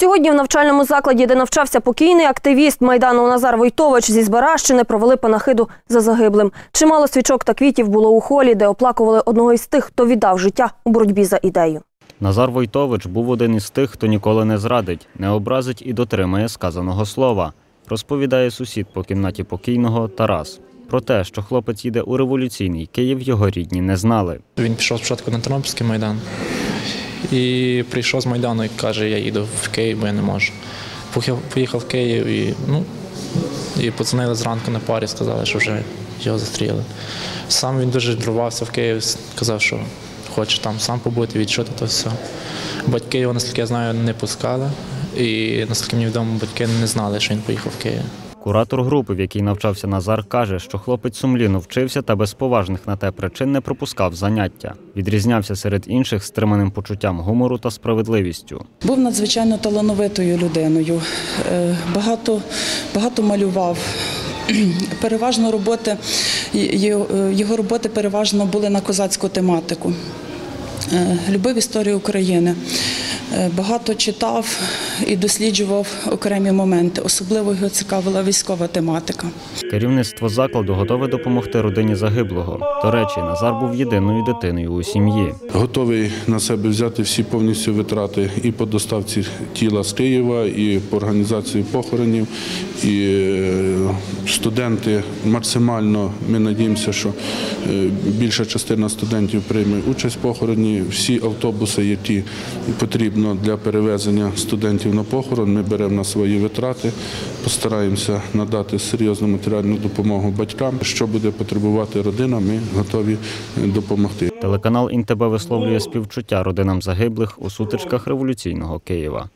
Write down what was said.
Сьогодні в навчальному закладі, де навчався покійний активіст Майдану Назар Войтович зі Збаращини, провели панахиду за загиблим. Чимало свічок та квітів було у холі, де оплакували одного із тих, хто віддав життя у боротьбі за ідею. Назар Войтович був один із тих, хто ніколи не зрадить, не образить і дотримає сказаного слова, розповідає сусід по кімнаті покійного Тарас. Про те, що хлопець їде у революційний Київ, його рідні не знали. Він пішов спочатку на Тернопільський майдан і прийшов з Майдану і каже, я їду в Київ, бо я не можу. Поїхав, в Київ і, ну, і подзвонили зранку на парі, сказали, що вже його застріли. Сам він дуже дровався в Київ, сказав, що хоче там сам побути, відчути то все. Батьки його, наскільки я знаю, не пускали. І наскільки мені відомо, батьки не знали, що він поїхав в Київ. Куратор групи, в якій навчався Назар, каже, що хлопець сумлінно вчився та без поважних на те причин не пропускав заняття. Відрізнявся серед інших стриманим почуттям гумору та справедливістю. Був надзвичайно талановитою людиною. Е, Багато, багато малював. Переважно роботи його його роботи переважно були на козацьку тематику. Е, Любив історію України. Е, Багато читав і досліджував окремі моменти. Особливо його цікавила військова тематика. Керівництво закладу готове допомогти родині загиблого. До речі, Назар був єдиною дитиною у сім'ї. Готовий на себе взяти всі повністю витрати і по доставці тіла з Києва, і по організації похоронів. І е, студенти максимально ми надіємося, що е, більша частина студентів прийме участь в похороні. Всі автобуси, які потрібно для перевезення студентів на похорон, ми беремо на свої витрати, постараємося надати серйозну матеріальну допомогу батькам. Що буде потребувати родина, ми готові е, допомогти. Телеканал «Інтеб» висловлює співчуття родинам загиблих у сутичках революційного Києва.